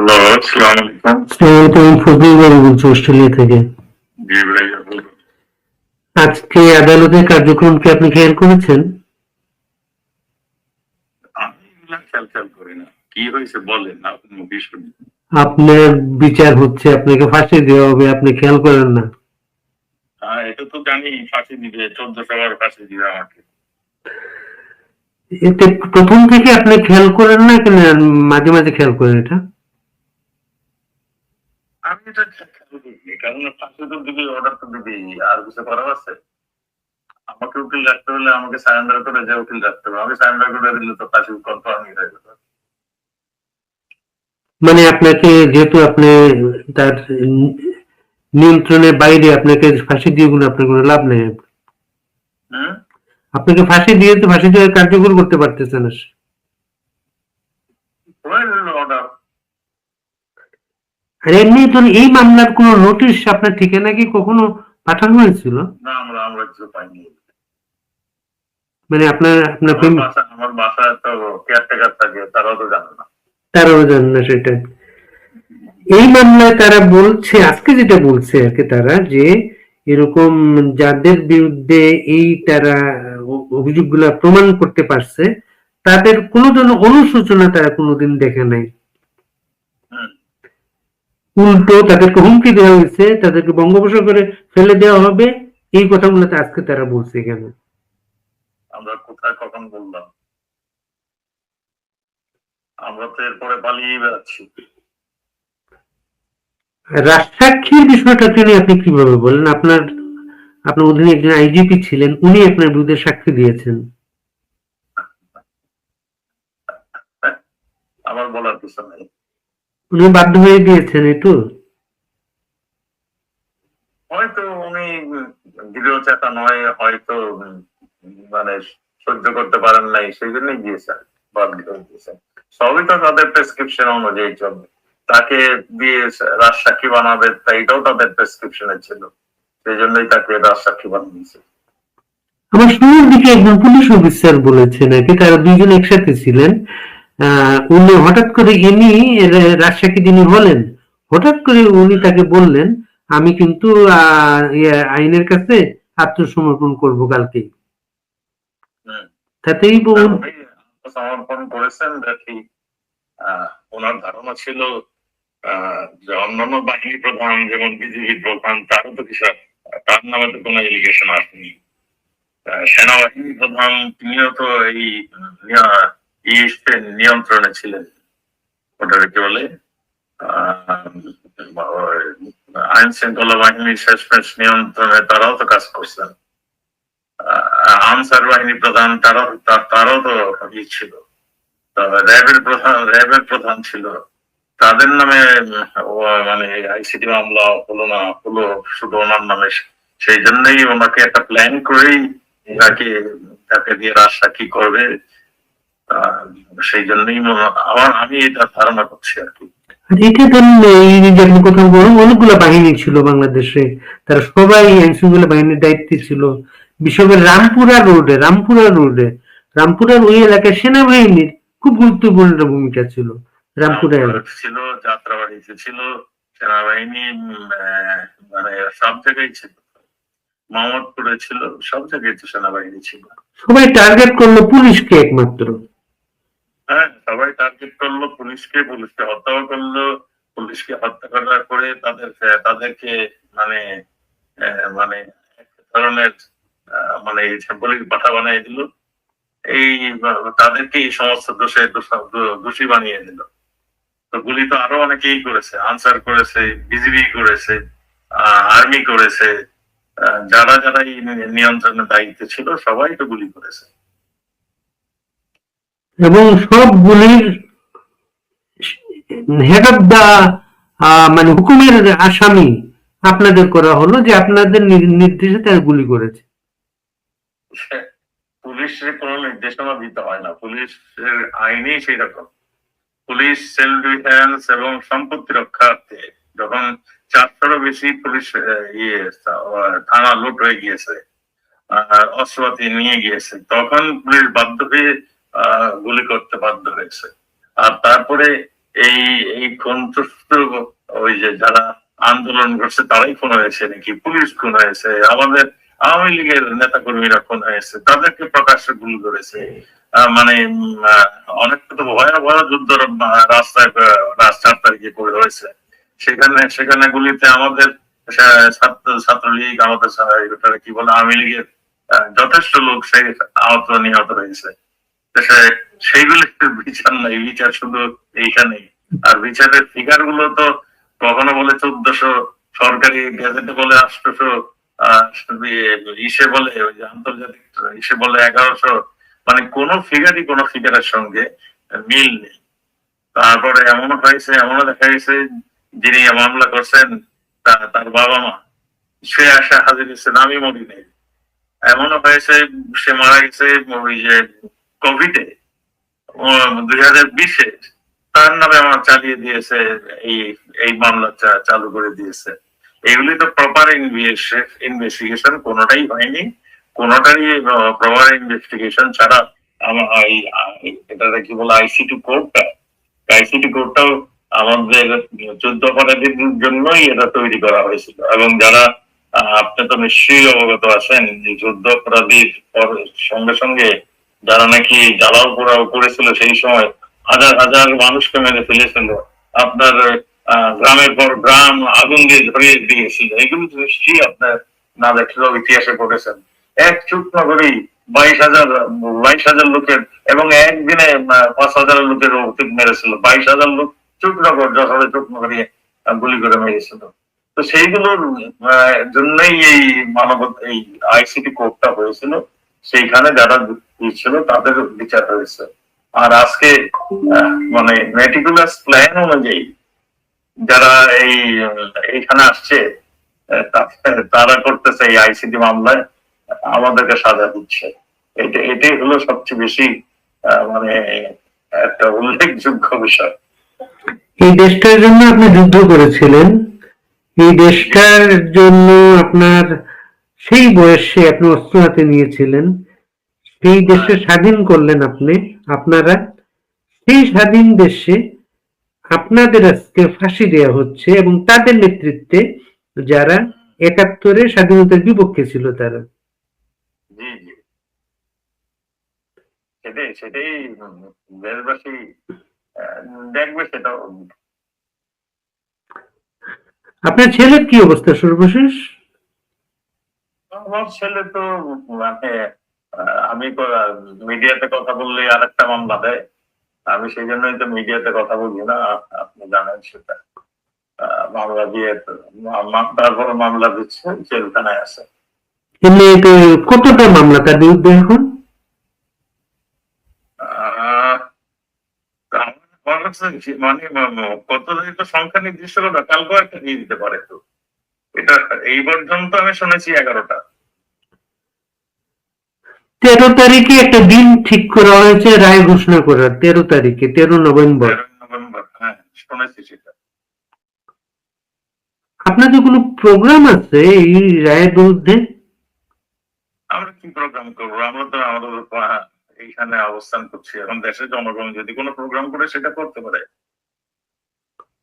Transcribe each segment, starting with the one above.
Hello আসসালামু আলাইকুম ফজলুল বলছি অস্ট্রেলিয়া থেকে। জি আজকে আদালতের কার্যক্রম কি আপনি খেয়াল করেছেন? আমি খেয়াল খেয়াল করি না। কি হয়েছে বলেন আপনি মুখে আপনার বিচার হচ্ছে আপনাকে ফাঁসি দেওয়া হবে আপনি খেয়াল করেন না। হ্যাঁ এটা তো জানি ফাঁসি দিবে চোদ্দ সবার ফাঁসি দিবে আমাকে। এতে প্রথম থেকে আপনি খেয়াল করেন না কেন মাঝে মাঝে খেয়াল করেন এটা? আমি এটা খে- খেয়াল করিনি কারণ ফাঁসি তো অর্ডার তো দিবি আর কিছু করার আছে? আমাকে উকিল রাখতে হলে আমাকে সারেন্ডার করে যে উকিল রাখতে হবে। আমাকে সারেন্ডার করে দিলে তো ফাঁসি কনফার্ম হয়ে যাবে। মানে আপনাকে যেহেতু আপনি তার নিয়ন্ত্রণের বাইরে আপনাকে ফাঁসি দিয়ে কোনো আপনার কোনো লাভ নেই। আপনাকে ফাঁসি দিয়ে তো ফাঁসি দেওয়ার কার্যকর করতে পারতেছেন না সে। হয়ে গেল অর্ডার আর এমনি তো এই মামলার কোনো নোটিশ আপনার ঠিকানা কি কখনো পাঠানো হয়েছিল? না আমরা আমরা কিছু পাইনি। মানে আপনার আপনার আমার বাসায় তো কেয়ারটেকার থাকে তারাও তো জানে না। তারাও জানে না সেটা। এই মামলায় তারা বলছে আজকে যেটা বলছে আর কি তারা যে এরকম যাদের বিরুদ্ধে এই তারা অভিযোগগুলা প্রমাণ করতে পারছে তাদের কোনো ধরনের অনুশোচনা তারা কোনোদিন দেখে নাই। উল্টো তাদেরকে হুমকি দেওয়া হয়েছে তাদেরকে বঙ্গোপসাগরে ফেলে দেওয়া হবে এই কথাগুলো আজকে তারা বলছে কেন? আমরা কোথায় কখন বললাম? আমরা তো এরপরে পালিয়ে বেড়াচ্ছি। রাজসাক্ষীর বিষয়টাকে নিয়ে আপনি কীভাবে বলেন আপনার আপনার অধীনে একজন আইজিপি ছিলেন উনি আপনার বিরুদ্ধে সাক্ষী দিয়েছেন। আমার বলার কিছু নেই। উনি বাধ্য হয়ে দিয়েছেন একটু হয়তো উনি দৃঢ় চেতা নয় হয়তো মানে সহ্য করতে পারেন নাই সেই জন্যই দিয়েছেন বাধ্য হয়ে দিয়েছেন। সবই তো তাদের প্রেসক্রিপশন অনুযায়ী চলবে তাকে দিয়ে রাজসাক্ষী বানাবে তা এটাও তাদের প্রেসক্রিপশনে ছিল। সেই জন্যই তাকে রাজসাক্ষী বানিয়েছে। আমার শুরুর দিকে একজন পুলিশ অফিসার বলেছে নাকি তারা দুইজন একসাথে ছিলেন। উনি হঠাৎ করে ইনি রা- রাজসাক্ষী যিনি হলেন হঠাৎ করে উনি তাকে বললেন আমি কিন্তু ইয়ে, আইনের কাছে আত্মসমর্পণ করব কালকে। তাতেই ব- সমর্পণ করেছেন দেখি ওনার ধারণা ছিল আহ, যে অন্যান্য বাহিনী প্রধান যেমন বিজিবি প্রধান তারও তো কিছু তার নামে তো কোনো এলিগেশন আসেনি। সেনাবাহিনী প্রধান তিনিও তো এই ইস্টের নিয়ন্ত্রণে ছিলেন। ওটাকে কি বলে? আইন শৃঙ্খলা বাহিনীর শেষমেশ নিয়ন্ত্রণে তারাও তো কাজ করছেন। আনসার বাহিনী প্রধান তারাও তা- তারাও তো ই ছিল। র্যাবের প্রধান র্যাবের প্রধান ছিল। তাদের নামে মানে আইসিটি মামলা হলো না, হলো শুধু ওনার নামে। সেই জন্যই ওনাকে একটা প্ল্যান করেই তাকে তাকে দিয়ে রাস্তা কি করবে। সেই জন্যই আমার আমি এটা ধারণা করছি আর কি। এটা ধরুন এই যে আপনি কোথাও বলুন অনেকগুলো বাহিনী ছিল বাংলাদেশে তারা সবাই আইন বাহিনীর দায়িত্বে ছিল। বিশেষ করে রামপুরা রোডে রামপুরা রোডে রামপুরার ওই এলাকায় সেনাবাহিনীর খুব গুরুত্বপূর্ণ ভূমিকা ছিল রামপুরা ছিল যাত্রাবাড়িতে ছিল সেনাবাহিনী মানে সব জায়গায় ছিল। মোহাম্মদপুরে ছিল সব জায়গায় তো সেনাবাহিনী ছিল। সবাই টার্গেট করল পুলিশকে একমাত্র। হ্যাঁ সবাই টার্গেট করল, পুলিশকে পুলিশকে হত্যাও করল, পুলিশকে হত্যা করার তাদের, তাদেরকে মানে মানে ধরনের মানে পুলিশ বানিয়ে দিল। এই, তাদেরকে এই সমস্ত দোষে, দোষ- বানিয়ে দিল। তো গুলি তো আরও অনেকেই করেছে, আনসার করেছে, বিজিবি করেছে আর্মি করেছে যারা যারা এই নিয়ন্ত্রণের দায়িত্বে ছিল, সবাই তো গুলি করেছে। এবং সবগুলির হেড মানে হুকুমের আসামি আপনাদের করা হলো যে আপনাদের নির্দেশে তারা গুলি করেছে। পুলিশের কোনো নির্দেশনা দিতে হয় না। পুলিশের সেই রকম পুলিশ ডিফেন্স এবং সম্পত্তি রক্ষার্থে যখন চারশোরও বেশি পুলিশ ইয়ে থানা লুট হয়ে গিয়েছে অস্ত্রপাতি নিয়ে গিয়েছে, তখন পুলিশ বাধ্য হয়ে গুলি করতে বাধ্য হয়েছে। আর তারপরে এই এই সন্তুষ্ট ওই যে যারা আন্দোলন করছে, তারাই খুন হয়েছে নাকি? পুলিশ খুন হয়েছে, আমাদের আওয়ামী লীগের নেতা কর্মীরা খুন হয়েছে, তাদেরকে প্রকাশ্যে গুলি করেছে। মানে অনেক তো ভয়াবহ যুদ্ধ রাস্তায় চার তারিখে করে হয়েছে। সেখানে সেখানে গুলিতে আমাদের ছাত্র, ছাত্রলীগ, আমাদের কি বলে, আওয়ামী লীগের যথেষ্ট লোক সে আহত, নিহত হয়েছে। তো সে- সেইগুলির বিচার নাই, বিচার শুধু এইখানেই। আর বিচারের ফিগারগুলো তো কখনো বলে চোদ্দশো সরকারি গেজেটে বলে আটশোশো ইসে বলে আন্তর্জাতিক ইসে বলে এগারোশো। মানে কোন ফিগারই কোন ফিগারের সঙ্গে মিল নেই। তারপরে এমন হয়েছে, এমনও দেখা গেছে, যিনি মামলা করছেন তার বাবা মা। সে আসে হাজির হয়েছেন, আমি মরি নেই। এমনও হয়েছে, সে মারা গেছে, ওই যে কোভিডে দুই হাজার বিশে তার নামে আমার চালিয়ে দিয়েছে, এই এই মামলা চালু করে দিয়েছে। এগুলি তো প্রপার ইনভেস্টিগেশন কোনোটাই হয়নি। কোনোটারই প্রপার ইনভেস্টিগেশন ছাড়া এটাকে কি বলে আইসিটি কোর্টটা আইসিটি কোর্টটাও আমাদের যুদ্ধ অপরাধীর জন্যই এটা তৈরি করা হয়েছিল। এবং যারা আপনি তো নিশ্চয়ই অবগত আছেন যে যুদ্ধ অপরাধীর পর- সঙ্গে সঙ্গে যারা নাকি জ্বালাও পোড়াও করেছিল সেই সময় হাজার হাজার মানুষকে মেরে ফেলেছিল। আপনার গ্রামের পর গ্রাম আগুন দিয়ে ধরিয়ে দিয়েছিল। এগুলো নিশ্চয়ই আপনার না দেখলেও ইতিহাসে পড়েছেন এক চুপ নগরী বাইশ হাজার বাইশ হাজার লোকের এবং একদিনে পাঁচ হাজার লোকের অতীত মেরেছিল। বাইশ হাজার লোক চুপনগর যশোরে চুপনগরী গুলি করে মেরেছিল। তো সেইগুলোর জন্যই এই মানব, এই আইসিটি কোর্টটা হয়েছিল। সেইখানে যারা ছিল তাদের বিচার হয়েছে। আর আজকে মানে মেটিকুলাস প্ল্যান অনুযায়ী যারা এই আহ, এইখানে আসছে তারা করতেছে এই আইসিটি মামলায় আমাদেরকে সাজা দিচ্ছে। এটা এটাই হলো সবচেয়ে বেশি মানে একটা উল্লেখযোগ্য বিষয়। এই দেশটার জন্য আপনি যুদ্ধ করেছিলেন। এই দেশটার জন্য আপনার সেই বয়সে আপনি অস্ত্র হাতে নিয়েছিলেন। সেই দেশে স্বাধীন করলেন আপনি আপনারা। সেই স্বাধীন দেশে আপনাদের আজকে ফাঁসি দেওয়া হচ্ছে এবং তাদের নেতৃত্বে যারা একাত্তরে স্বাধীনতার বিপক্ষে ছিল তারা। সেটাই সেটাই দেশবাসী দেখবে আপনার ছেলের কি অবস্থা সর্বশেষ? আমার ছেলে তো মানে আমি মিডিয়াতে কথা বললে আর একটা মামলা দেয়। আমি সেই জন্যই তো মিডিয়াতে কথা বলি না আপনি জানেন সেটা। মামলা দিয়ে তারপর মামলা দিচ্ছে জেলখানায় আছে কতটা মামলা তার বিরুদ্ধে এখন? মানে ম- ম- কত তো সংখ্যা নির্দিষ্ট কালকেও একটা দিয়ে দিতে পারে তো। এটা এই পর্যন্ত আমি শুনেছি এগারোটা। তেরো তারিখে একটা দিন ঠিক করা হয়েছে রায় ঘোষণা করার তেরো তারিখে তেরো নভেম্বর। হ্যাঁ শুনেছি আপনাদের কোনো প্রোগ্রাম আছে এই রায়ের বিরুদ্ধে? আমরা কি প্রোগ্রাম করব? আমরা তো আমাদের এইখানে অবস্থান করছি। এখন দেশের জনগণ যদি কোনো প্রোগ্রাম করে সেটা করতে পারে।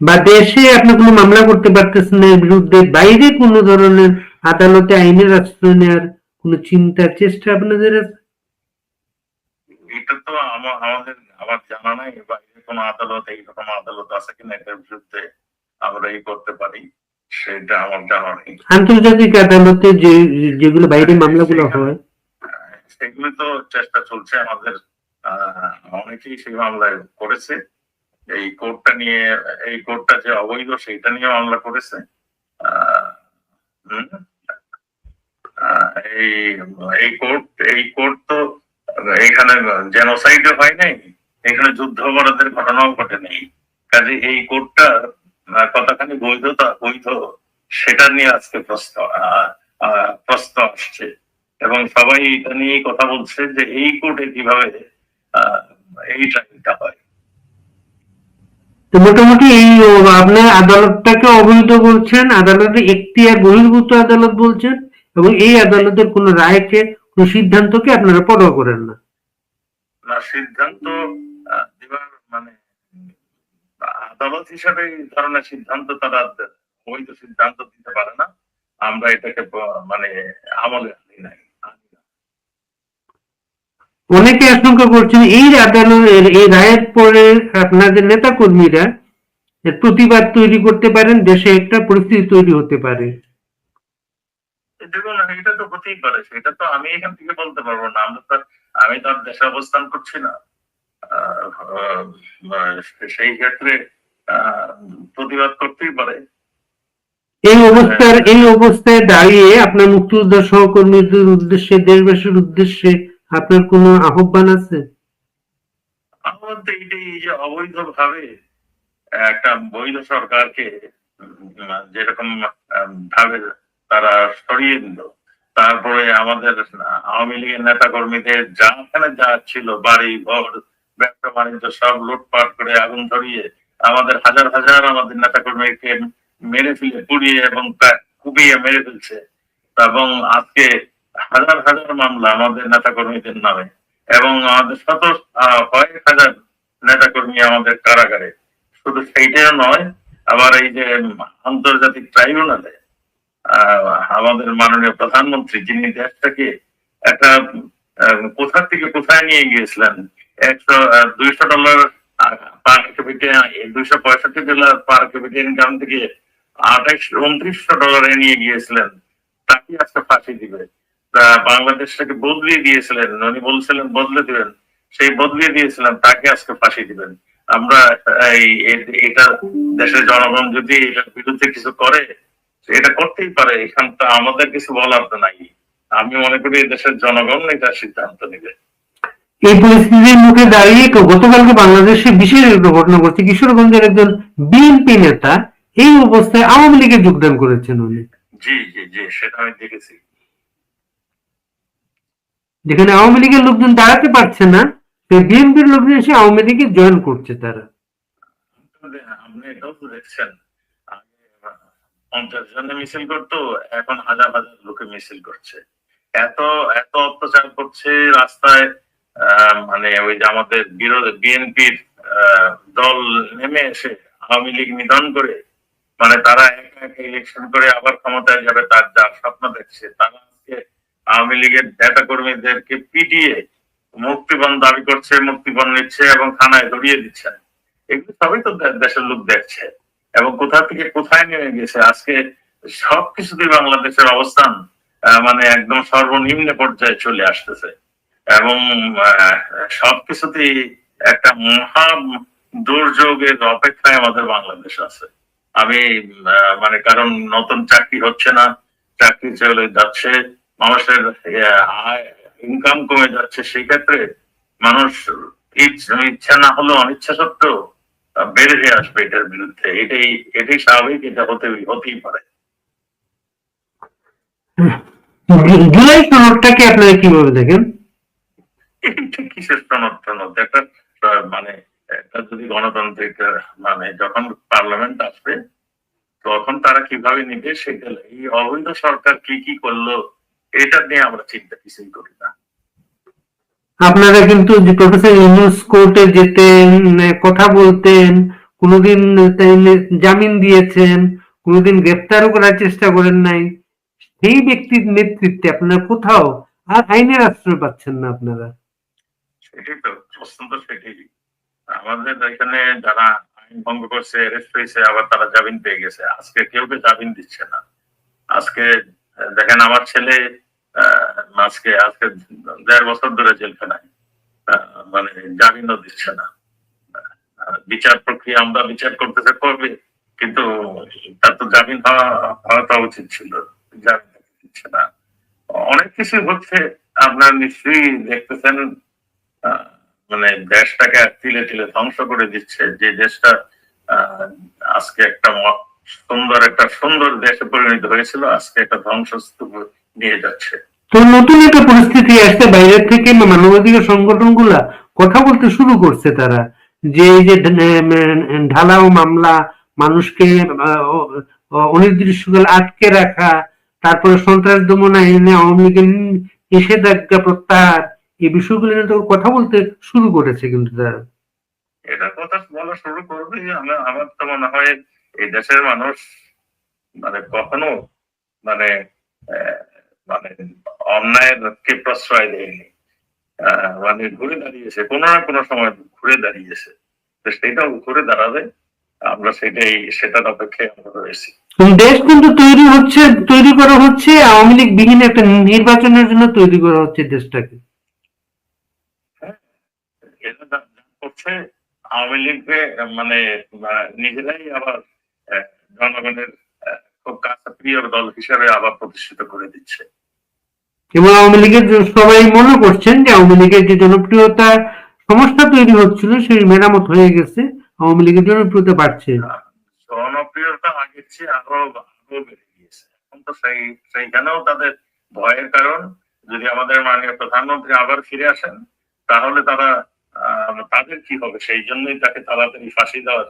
বা দেশে আপনি কোনো মামলা করতে পারতেছেন না এর বিরুদ্ধে? বাইরে কোনো ধরনের আদালতে আইনের আশ্রয় নেওয়ার কোনো চিন্তার চেষ্টা আপনাদের আছে? এটা তো আমাদের আমার জানা নাই বাইরে কোনো আদালত এইরকম আদালত আছে কিনা এটার বিরুদ্ধে আমরা এই করতে পারি সেটা আমার জানা নেই। আন্তর্জাতিক আদালতে যে যেগুলো বাইরে মামলাগুলো হয়। আহ, সেগুলো তো চেষ্টা চলছে আমাদের অনেকেই সেই মামলায় করেছে। এই কোর্টটা নিয়ে এই কোর্টটা যে অবৈধ সেইটা নিয়ে মামলা করেছে। আহ, হুম, এই এই কোর্ট এই কোর্ট তো এইখানে জেনোসাইড হয় নাই, এখানে যুদ্ধ অপরাধের ঘটনাও ঘটে নেই। কাজে এই কোর্টটা কতখানি বৈধতা, বৈধ সেটা নিয়ে আজকে প্রশ্ন প্রশ্ন আসছে। এবং সবাই এটা নিয়েই কথা বলছে যে এই কোর্টে কীভাবে এই ট্রাইলটা হয়। মোটামুটি এই আপনার আদালতটাকে অবৈধ বলছেন আদালতে এখতিয়ার বহির্ভূত আদালত বলছেন। এবং এই আদালতের কোনো রায়কে কোনো সিদ্ধান্তকে আপনারা পরোয়া করেন না। না সিদ্ধান্ত দিবার মানে দলত হিসাবে এই ধরনের সিদ্ধান্ত তারা বৈধ সিদ্ধান্ত দিতে পারে না। আমরা এটাকে মানে আমলে আনি নাই। অনেকে আশঙ্কা করছেন এই আদালতের এই রায়ের পরে আপনাদের নেতা কর্মীরা প্রতিবাদ তৈরি করতে পারেন দেশে একটা পরিস্থিতি তৈরি হতে পারে। দেখুন এটা তো হতেই পারে সেটা তো আমি এখান থেকে বলতে পারব না। আমরা তো আমি তো আর দেশে অবস্থান করছি না। সেই ক্ষেত্রে প্রতিবাদ করতেই পারে। এই অবস্থার এই অবস্থায় দাঁড়িয়ে আপনার মুক্তিযোদ্ধা সহকর্মীদের উদ্দেশ্যে দেশবাসীর উদ্দেশ্যে আপনার কোনো আহ্বান আছে? আমার তো এটাই এই যে অবৈধ ভাবে একটা বৈধ সরকারকে যেরকম ভাবে তারা সরিয়ে দিল। তারপরে আমাদের, আওয়ামী লীগের নেতা কর্মীদের যাখানে যা ছিল, বাড়ি, ঘর, ব্যবসা, বাণিজ্য, সব লুটপাট করে আগুন ধরিয়ে আমাদের হাজার হাজার আমাদের নেতা কর্মীকে মেরে ফেলে, পুড়িয়ে এবং কুপিয়ে মেরে ফেলছে। এবং আজকে হাজার হাজার মামলা আমাদের নেতা কর্মীদের নামে এবং আমাদের শত কয়েক হাজার নেতা কর্মী আমাদের কারাগারে। শুধু সেইটাও নয়, আবার এই যে আন্তর্জাতিক ট্রাইব্যুনালে আমাদের মাননীয় প্রধানমন্ত্রী, যিনি দেশটাকে একটা কোথা থেকে কোথায় নিয়ে গিয়েছিলেন, একশো দুইশো ডলার পার দুইশো পঁয়ষট্টি ডলার পার থেকে আঠাইশ, উনত্রিশশো নিয়ে গিয়েছিলেন তাকে আজকে ফাঁসি দিবে। বাংলাদেশটাকে বদলিয়ে দিয়েছিলেন, উনি বলছিলেন, বদলে দিবেন, সেই বদলিয়ে দিয়েছিলেন, তাকে আজকে ফাঁসি দিবেন। আমরা এই, এটা দেশের জনগণ যদি এটার বিরুদ্ধে কিছু করে এটা করতেই পারে এখানটা আমাদের কিছু বলার তো নাই। আমি মনে করি এই দেশের জনগণ এটার সিদ্ধান্ত নেবে। এই পরিস্থিতির মুখে দাঁড়িয়ে গতকালকে বাংলাদেশে বিশেষ একটা ঘটনা ঘটছে। কিশোরগঞ্জের একজন বিএনপি নেতা এই অবস্থায় আওয়ামী লীগে যোগদান করেছেন উনি। জি জি জি সেটা আমি দেখেছি। যেখানে আওয়ামী লীগের লোকজন দাঁড়াতে পারছে না বিএনপির লোকজন এসে আওয়ামী লীগে জয়েন করছে তারা। আপনি এটাও তো দেখছেন। পঞ্চাশ জনে মিছিল করতো, এখন হাজার হাজার লোকে মিছিল করছে। এত এত অত্যাচার করছে রাস্তায় মানে ওই যে আমাদের বিরোধী, বিএনপির দল নেমে এসে আওয়ামী লীগ নিধন করে মানে তারা একা একা ইলেকশন করে আবার ক্ষমতায় যাবে, তার যা স্বপ্ন দেখছে, তারা আজকে আওয়ামী লীগের নেতা কর্মীদেরকে পিটিয়ে মুক্তিপণ দাবি করছে, মুক্তিপণ নিচ্ছে এবং থানায় ধরিয়ে দিচ্ছে। এগুলো সবই তো দেশের লোক দেখছে। এবং কোথা থেকে কোথায় নেমে গেছে? আজকে সবকিছুতেই বাংলাদেশের অবস্থান মানে একদম সর্বনিম্ন পর্যায়ে চলে আসতেছে। এবং সবকিছুতেই একটা মহা দুর্যোগের অপেক্ষায় আমাদের বাংলাদেশ আছে। আমি মানে কারণ নতুন চাকরি হচ্ছে না, চাকরি চলে যাচ্ছে, মানুষের আয় ইনকাম কমে যাচ্ছে সেই ক্ষেত্রে মানুষ ইচ্ছা না হলেও অনিচ্ছা সত্ত্বেও বেড়ে হয়ে আসবে এটার বিরুদ্ধে। এটাই এটাই স্বাভাবিক এটা হতে হতেই পারে। জুলাই সনদটাকে আপনারা কীভাবে দেখেন? কিসের সনদ টনদ? একটা মানে একটা যদি গণতান্ত্রিক মানে যখন পার্লামেন্ট আসবে তখন তারা কীভাবে নিবে সেটা এই অবৈধ সরকার কি কি করল এটা নিয়ে আমরা চিন্তা কিছুই করি না। আপনারা কিন্তু প্রফেসর ইউনুস কোর্টে যেতেন কথা বলতেন, কোনোদিন জামিন দিয়েছেন, কোনোদিন গ্রেফতারও করার চেষ্টা করেন নাই। সেই ব্যক্তির নেতৃত্বে আপনারা কোথাও আর আইনের আশ্রয় পাচ্ছেন না আপনারা। সেটাই তো সেটাই। আমাদের এখানে যারা আইন ভঙ্গ করছে অ্যারেস্ট হয়েছে, আবার তারা জামিন পেয়ে গেছে। আজকে কেউ কেউ জামিন দিচ্ছে না। আজকে দেখেন আমার ছেলে আজকে আজকে দেড় বছর ধরে জেলখানায় মানে জামিনও দিচ্ছে না। বিচার প্রক্রিয়া আমরা বিচার করতেছে করবে, কিন্তু তার তো জামিন হওয়া উচিত ছিল। দিচ্ছে না। অনেক কিছু হচ্ছে, আপনার নিশ্চয়ই দেখতেছেন মানে দেশটাকে তিলে তিলে ধ্বংস করে দিচ্ছে। যে দেশটা আজকে একটা সুন্দর একটা সুন্দর দেশে পরিণত হয়েছিল, আজকে একটা ধ্বংসস্তূপ নিয়ে যাচ্ছে। তো নতুন একটা পরিস্থিতি আসছে বাইরের থেকে মানবাধিকার সংগঠনগুলা কথা বলতে শুরু করছে তারা যে এই যে ঢালাও মামলা মানুষকে অনির্দিষ্টকাল আটকে রাখা তারপরে সন্ত্রাস দমন আইনে আওয়ামী লীগের নিষেধাজ্ঞা প্রত্যাহার এই বিষয়গুলো নিয়ে তো কথা বলতে শুরু করেছে কিন্তু তারা। এটা কথা বলা শুরু করবে আমার আমার তো মনে হয় এই দেশের মানুষ মানে কখনো মানে মানে অন্যায়ের কে প্রশ্রয় দেয়নি। মানে ঘুরে দাঁড়িয়েছে কোনো না কোনো সময় ঘুরে দাঁড়িয়েছে। তো সেটাও ঘুরে দাঁড়াবে আমরা সেটাই সেটার অপেক্ষায় আমরা রয়েছি। দেশ কিন্তু তৈরি হচ্ছে তৈরি করা হচ্ছে আওয়ামী লীগ বিহীন একটা নির্বাচনের জন্য তৈরি করা হচ্ছে দেশটাকে। এটা যা- যা করছে আওয়ামী লীগকে মানে নিজেরাই আবার জনগণের খুব কাছে প্রিয় দল হিসেবে আবার প্রতিষ্ঠিত করে দিচ্ছে। এবং আওয়ামী লীগের সবাই মনে করছেন যে আওয়ামী লীগের যে জনপ্রিয়তা সমস্যা তৈরি হচ্ছিল সেই মেরামত হয়ে গেছে। আওয়ামী লীগের জনপ্রিয়তা বাড়ছে। জনপ্রিয়তা আগের চেয়ে আরও আরও বেড়ে গিয়েছে। এখন তো সেই সেইখানেও তাদের ভয়ের কারণ। যদি আমাদের মাননীয় প্রধানমন্ত্রী আবার ফিরে আসেন তাহলে তারা তাদের কি হবে? সেই জন্যই তাকে তাড়াতাড়ি ফাঁসি দেওয়ার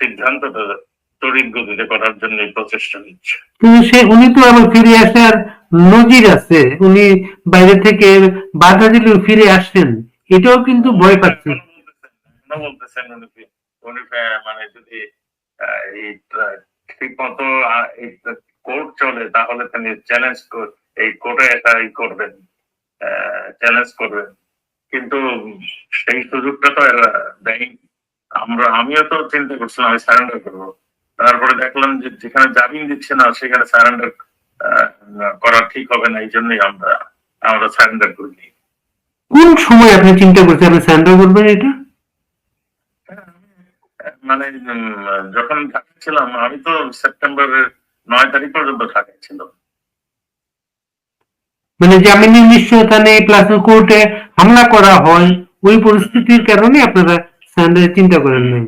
সিদ্ধান্ত তড়িৎ গতিতে করার জন্য প্রচেষ্টা নিচ্ছে। কিন্তু সে উনি তো আবার ফিরে আসার নজির আছে, উনি বাইরে থেকে বাধা দিলেও ফিরে আসছেন এটাও কিন্তু ভয় পাচ্ছে। সেই সুযোগটা তো আমরা, আমিও তো চিন্তা করছিলাম, আমি সারেন্ডার করব। তারপরে দেখলাম যে যেখানে জামিন দিচ্ছে না, সেখানে সারেন্ডার করা ঠিক হবে না এই জন্যই আমরা আমরা সারেন্ডার করিনি কোন সময় আপনি চিন্তা করছেন আপনি স্যান্ডার করবেন এটা? মানে যখন ঢাকায় ছিলাম আমি তো সেপ্টেম্বরের নয় তারিখ পর্যন্ত ঢাকায় ছিলাম মানে জামিনের নিশ্চয়তা নেই প্লাস কোর্টে হামলা করা হয় ওই পরিস্থিতির কারণে আপনারা চিন্তা করেন নাই?